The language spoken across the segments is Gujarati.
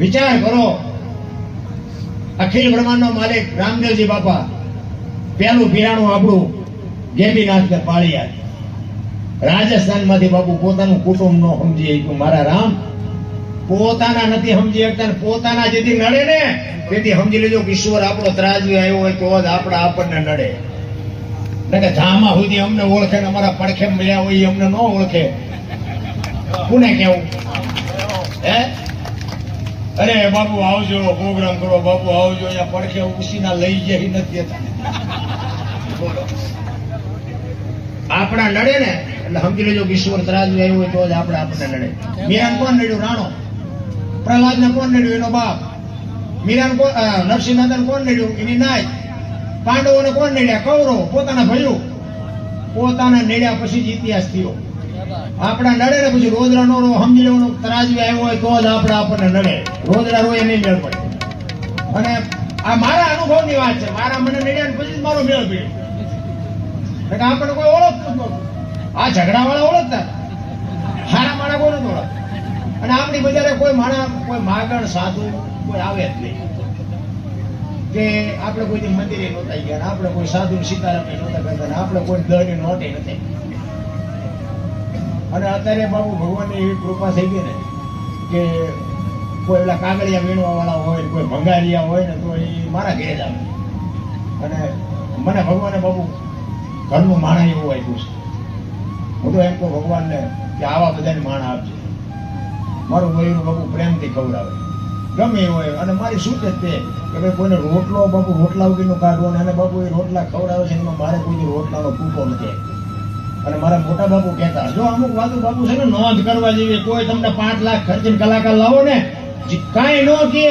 વિચાર કરો. અખિલ બ્રહ્માંડનો માલિક રામદેવજી બાપા પેલું પીરાણું આપણું ગેબીનાથ પાળિયા રાજસ્થાનમાંથી બાપુ પોતાનું કુટુંબ નો સમજી શક્યું. મારા રામ પોતાના નથી સમજી શકતા પોતાના જેથી નડે ને, તેથી સમજી લેજો કે ઈશ્વર આપણો ત્રાજવી આવ્યો હોય તો જ આપણા આપણને નડે. કે ધામા સુધી અમને ઓળખે ને અમારા પડખે મળ્યા હોય અમને ન ઓળખે. કોને કેવું હે? અરે, બાપુ, આવજો પ્રોગ્રામ કરો. બાપુ, આવજો, અહીંયા પડખે ઉસીના લઈ જાય ઈ નથી આપણા નડે ને, એટલે સમજી લેજો ઈશ્વર તરાજુ આવ્યું હોય તો જ આપણે આપણને નડે મીરાન કોણ નડ્યું રાણો. પ્રહલાદ ને કોણ નડ્યું એનો બાપ. મીરાન કોણ નરસિંહનાથન કોણ નડ્યું એની નાય. પાંડવોને કોણ નડ્યા કૌરવ, પોતાના ભયું. પોતાના નડ્યા પછી જ ઇતિહાસ થયો. આપણા નડે ને પછી રોજડા નો રો સમજી લેવાનું તરાજવી આવ્યો હોય તો જ આપણે આપણને નડે. રોજડા રોય નહીં મેળ પડે અને આ મારા અનુભવની વાત છે. મારા મને નડ્યા ને પછી મારો મેળ પડ્યો એટલે આપણને કોઈ ઓળખતું જ આ ઝઘડા વાળા ઓળખતા. હારા માણા કોઈ નથી અને આપણી બજારે કોઈ માણા, કોઈ માગણ, સાધુ, કોઈ આવે જ નહીં. કે આપણે કોઈ મંદિરે નહોતા ગયા આપણે કોઈ સાધુ સીતારામ નહોતા કરતા આપણે કોઈ દળની નોટે નથી અને અત્યારે બાબુ ભગવાનની એવી કૃપા થઈ ગઈ ને, કે કોઈ ઓલા કાગળિયા વીણવા વાળા હોય કોઈ ભંગારિયા હોય ને, તો એ મારા ઘેર જ આવે. અને મને ભગવાને બાબુ ઘરનું માણા એવું આપ્યું છે. હું તો એમ કહું ભગવાનને કે આવા બધાને માણા આપજે. મારું વયનું બાબુ પ્રેમથી ખવડાવે. ગમે હોય, અને મારી શું છે તે કે ભાઈ કોઈને રોટલો બાપુ રોટલા વગરનો કાઢવો ને, અને બાપુ એ રોટલા ખવડાવે છે, એમાં મારે કોઈ રોટલાનો કૂપો નથી અને મારા મોટા બાપુ કહેતા, જો અમુક વાતો બાપુ છે ને નોંધ કરવા જેવી, કોઈ તમને પાંચ લાખ ખર્ચીને કલાકાર લાવો ને કાંઈ ન કહે,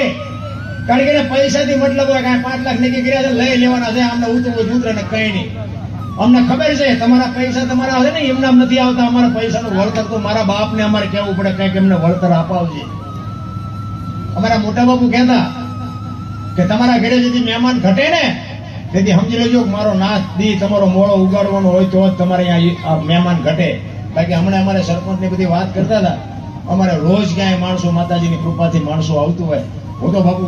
કારણ કે પૈસાથી મતલબ હોય કાંઈ પાંચ લાખ નક્કી કર્યા છે, લઈ લેવાના છે અમને ઉતરવું ઉતરે ને કઈ નહીં. અમને ખબર છે, તમારા પૈસા તમારા હશે ને, એમના નથી આવતા, અમારા પૈસાનું વળતર તો મારા બાપને અમારે કહેવું પડે, કંઈક એમને વળતર અપાવજે. અમારા મોટા બાપુ કહેતા કે તમારા ઘરે જેથી મહેમાન ઘટે ને તેથી સમજી લેજો કે મારો નાથ દી તમારો મોળો ઉગાડવાનો હોય તો જ તમારે અહીંયા મહેમાન ઘટે. બાકી હમણાં અમારે સરપંચની બધી વાત કરતા હતા. અમારે રોજ ક્યાંય માણસો માતાજીની કૃપાથી માણસો આવતું હોય. હું તો બાપુ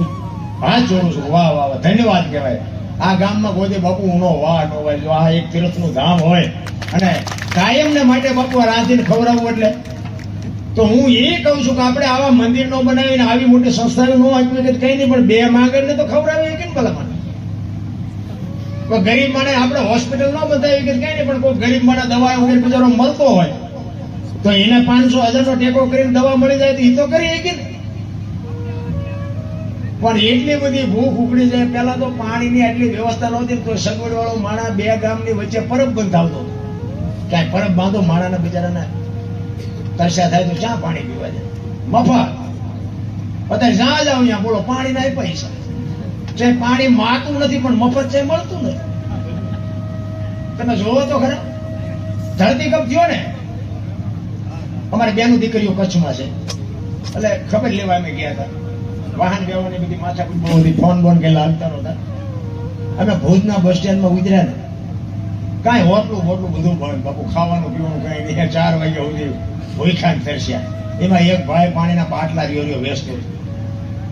હાથ જોડું છું. વાહ વાહ ધન્યવાદ કહેવાય. આ ગામમાં કોઈ બાપુ ઊનો વાહ ન હોય. જો આ એક તીર્થનું ધામ હોય અને કાયમને માટે બાપુ રાજીને ખવડાવવું એટલે, તો હું એ કહું છું કે આપણે આવા મંદિર નો બનાવીને આવી મોટી સંસ્થાઓ નો આપ્યું કે કઈ નહીં, પણ બે માગણને તો ખવડાવી કેમ ભલા મને કોઈ ગરીબ માણે આપણે હોસ્પિટલ ન બતાવી કે કઈ નહીં, પણ કોઈ ગરીબ માણે દવા વગેરે બજારો મળતો હોય, તો એને પાંચસો હજાર નો ટેકો કરીને દવા મળી જાય તો એ તો કરી શકે પણ એટલી બધી ભૂખ ઉકળી જાય પેલા તો પાણીની આટલી વ્યવસ્થા નહોતી તો સગવડ વાળો માણા બે ગામની વચ્ચે પરબ બંધાવતો હતો. ક્યાંય પરબ બાંધો માણાના બિચારાના તરસ્યા થાય તો ચા પાણી પીવા જાય? મફત. અત્યારે જ્યાં જાવ અહીંયા બોલો પાણી ના પૈસા. છે પાણી માતું નથી, પણ મફત છે મળતું નથી. તમે જોવો તો ખરા. ધરતીકંપ થયો ને, અમારે બેનું દીકરીઓ કચ્છમાં છે. એટલે ખબર લેવા અમે ગયા હતા. વાહન વ્યવહારની બધી માથાકૂટ બહુ હતી, ફોન બોન કે લાગતા નહોતા. અમે ભુજના બસ સ્ટેન્ડમાં ઉતર્યા ને. કાંઈ હોટલું હોટલું બધું ભણ બાપુ ખાવાનું, પીવાનું કાંઈ નહીં. ચાર વાગ્યા સુધી ભૂખ્યા ને તરસ્યા એમાં એક ભાઈ પાણીના બાટલા રહ્યો રહ્યો વેસ્ટ હતો.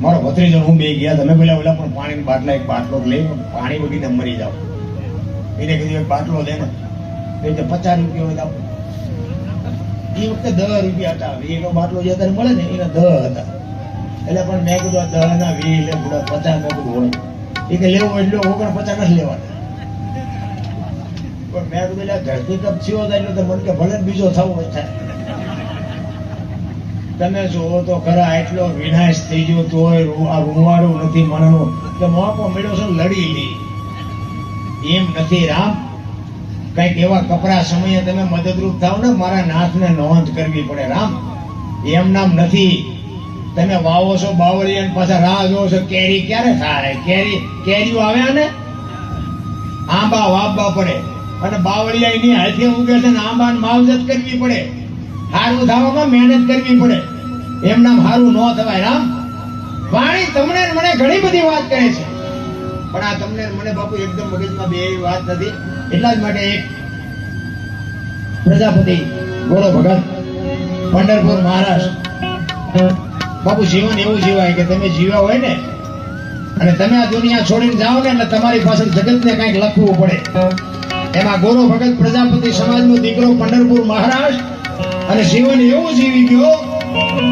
મારો ભત્રીજો હું બે ગયા, તમે પેલા ઓલા પણ પાણીના બાટલા, એક બાટલો લઈ, પાણી વગીને મરી જાવ એને કીધું, એક બાટલો દે ને, એ કે પચાસ રૂપિયા હોય. એ વખતે દસ રૂપિયા હતા. વીનો બાટલો જે અત્યારે મળે ને, એના દહ હતા. એટલે પણ મેં કીધું, આ દસ ના વી લે પૂરા પચાસ મેં કીધું હોય. એ કે, લેવો એટલે ઓગણ પચાસ નથી લેવાના. પણ મેં કીધું, એટલે ધરતી કપ થયો એટલે તો મને કે ભલે બીજો થવો હોય થાય. તમે જુઓ તો ખરા એટલો વિનાશ થઈ ગયો તોય આ રૂવાડું નથી મનનું કે મોકો મેળો છો લડી લી. એમ નથી રામ. કંઈક એવા કપરા સમયે તમે મદદરૂપ થાવ ને મારા નાથને નોંધ કરવી પડે રામ. એમ નામ નથી. તમે વાવો છો બાવળી અને પાછા રાહ જોવો છો, કેરી ક્યારે થાય કેરી કેરીઓ આવ્યા ને આંબા વાવવા પડે. અને બાવળિયા એની હાથે ઉગે છે ને આંબા માવજત કરવી પડે. હારું થવામાં મહેનત કરવી પડે. એમ નામ હારું ન થવાય. રામ. વાણી તમને મને ઘણી બધી વાત કહે છે. પણ આ તમને મને બાપુ એકદમ મગજમાં બે વાત નથી. એટલા જ માટે એક પ્રજાપતિ બોલો ભગત. પંઢરપુર મહારાષ્ટ્ર બાપુ જીવન એવું જીવાય કે તમે જીવ્યા હોય ને, અને તમે આ દુનિયા છોડીને જાઓ ને એટલે તમારી પાછળ જગતને કંઈક લખવું પડે. એમાં ગોરો ભગત પ્રજાપતિ સમાજનો દીકરો પંઢરપુર મહારાષ્ટ્ર અને જીવન એવું જીવી ગયો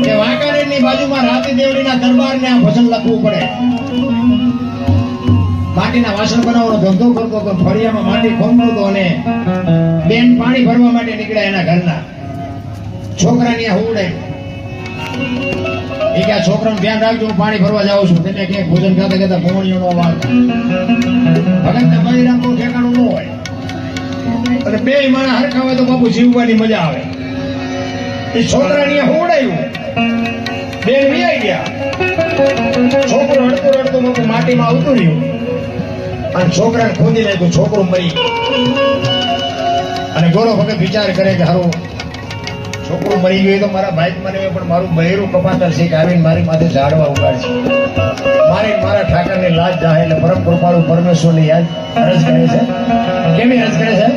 કે વાંકાનેરની બાજુમાં રાતી દેવડીના દરબારને આ ભજન લખવું પડે. માટીના વાસણ બનાવવાનો ધંધો કરતો હતો, ફળિયામાં માટી ખોમતો અને બેન પાણી ભરવા માટે નીકળ્યા એના ઘરના. છોકરાની હુવડે. એ કે આ છોકરાનું ધ્યાન રાખજો, હું પાણી ભરવા જાઉં છું. તેને કે ભોજન ખાતા ખાતા ભોમણીઓ નો વાળ ભગતના બૈરામનું ઠેકાણું ન હોય. અને બે માણસ હરખા હોય તો બાપુ જીવવાની મજા આવે. એ છોકરાની આ હુવડાયું. બેન વિયાઈ ગયા. છોકરો બાપુ માટીમાં આવતું રહ્યું. અને છોકરાને ખોદી નાખ્યું, છોકરો મરી અને ગોરો ભગત વિચાર કરે કે હારું, છોકરું મરી ગયું તો મારા ભાઈ મને પણ મારું બહેરું કપાતર છે કે આવીને મારી માથે ઝાડવા ઉગાડશે. મારે મારા ઠાકરને લાજ જાહે એટલે પરમ કૃપાળુ પરમેશ્વરની યાદ અરજ કરે છે. કેમી રસ કરે છે?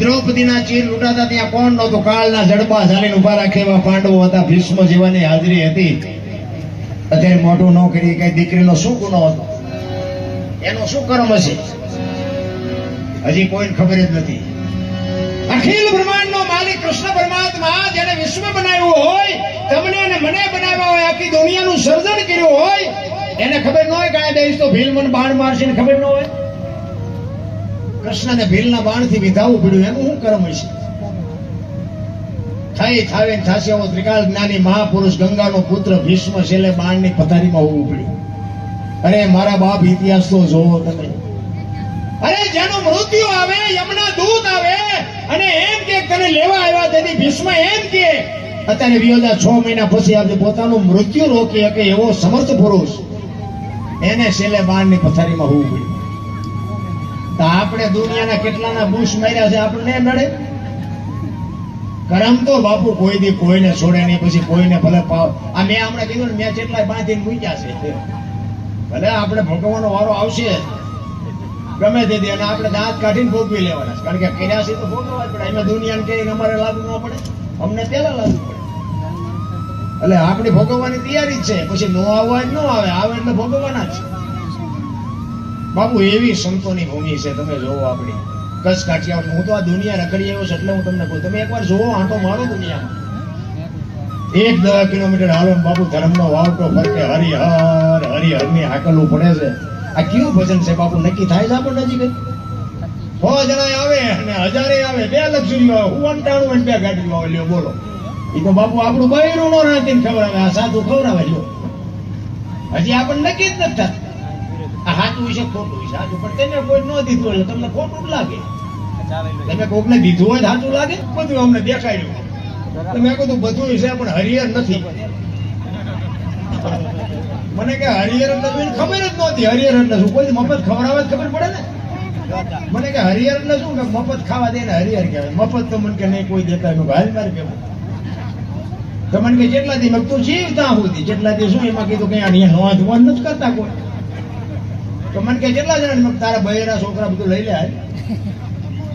દ્રૌપદીના ચીર લૂંટાતા ત્યાં કોણ નહોતું? કાળના જડબા ઝાલીને ઊભા રાખે એવા પાંડવો હતા. ભીષ્મ જેવાની હાજરી હતી. અત્યારે મોટું ન કરી કઈ દીકરીનો શું ગુનો હતો? એનો શું કર્મ હશે હજી કોઈને ખબર જ નથી. અખિલ બ્રહ્માંડનો માલિક કૃષ્ણ પરમાત્મા, જેને વિશ્વ બનાવ્યું હોય, તમને અને મને બનાવ્યા હોય, આખી દુનિયાનું સર્જન કર્યું હોય, એને ખબર ન હોય કાંઈ દઈશ તો ભીલ મન બાણ મારશે ખબર ન હોય? કૃષ્ણને ભીલના બાણથી વિધાવું પડ્યું, એનું શું કર્મ હશે થાવે ને થાશે એવો ત્રિકાળ જ્ઞાની મહાપુરુષ ગંગાનો પુત્ર ભીષ્મ છેલ્લે બાણની પથારીમાં હોવું પડ્યું. અરે, મારા બાપ ઇતિહાસ તો જોવો તમે. અરે, જેનું મૃત્યુ આવે, યમના દૂત આવે, અને એમ કે તને લેવા આવ્યા તેથી ભીષ્મ એમ કે, અત્યારે વિયોદા છ મહિના પછી આજે પોતાનું મૃત્યુ રોકી શકે એવો સમર્થ પુરુષ. એને છેલ્લે બાણની પથારીમાં હોવું પડ્યું. તો આપણે દુનિયાના કેટલાના બુશ માર્યા છે, આપણને નડે? કરમ તો બાપુ કોઈ દી કોઈને છોડે નહીં, પછી કોઈને ભલે પાવ આ મેં હમણાં કીધું ને, મેં જેટલા બાંધીને મૂક્યા છે ભલે આપણે ભોગવવાનો વારો આવશે, ગમે તે અને આપણે દાંત કાઢીને ભોગવી લેવાના કારણ કે કર્યા છે તો ભોગવવા જ પડે. એમાં દુનિયાને કહીને અમારે લાગુ ન પડે. અમને પેલા લાગુ પડે. એટલે આપણી ભોગવવાની તૈયારી જ છે. પછી નો આવવા જ ન આવે. આવે એટલે ભોગવવાના જ. બાપુ, એવી સંતોની ભૂમિ છે, તમે જોવો આપણી. કચ્છ કાઠિયાવાડ હું તો આ દુનિયા રખડી આવ્યો છું એટલે હું તમને કહું. તમે એકવાર જોવો, આંટો મારો દુનિયામાં. એક દસ કિલોમીટર હાલો બાપુ, ધર્મનો વાવટો ફરકે હરિહર, હરિહરની હાકલવું પડે છે. આ કયું ભજન છે બાપુ? નક્કી થાય છે આપણને હજી કઈ સો જણા આવે અને હજારે આવે. બે લક્ષુરીઓ આવે. હું અંટાણું અને બે ગાડીઓ આવે લ્યો, બોલો. એ તો બાપુ, આપણું બૈરું નો રાખીને ખબર આવે આ સાધુ ખવડાવે, લ્યો. હજી આપણને નક્કી જ નથી થતું. સાચું છે? ખોટું છે. સાચું પણ તેને કોઈ ન દીધું એટલે તમને ખોટું લાગે. તમે કોકને દીધું હોય સાચું લાગે? બધું અમને દેખાડ્યું તો મેં કીધું બધું છે, પણ હરિયર નથી. મને કે હરિહર એટલે ખબર જ નહોતી. એટલે શું? કોઈ મફત ખવડાવે ખબર પડે ને? મને કે હરિહર એટલે શું? કે મફત ખાવા દે ને હરિહર કહેવાય. મફત તો મને કે નહીં, કોઈ દેતા મેં હાલ મારે કેવું? તમને કે જેટલા દી તું જીવ ત્યાં જેટલા દી શું? એમાં કીધું કઈ અહીંયા નોંધ વોંધ નથી કરતા કોઈ. તો મને કે કેટલા જણા તારા ભાઈના છોકરા બધું લઈ લે.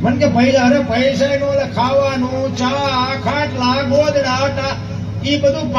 મને કે પૈસા અરે પૈસા નું ખાવાનું, ચા, ખાટલા, ગોદડા એ બધું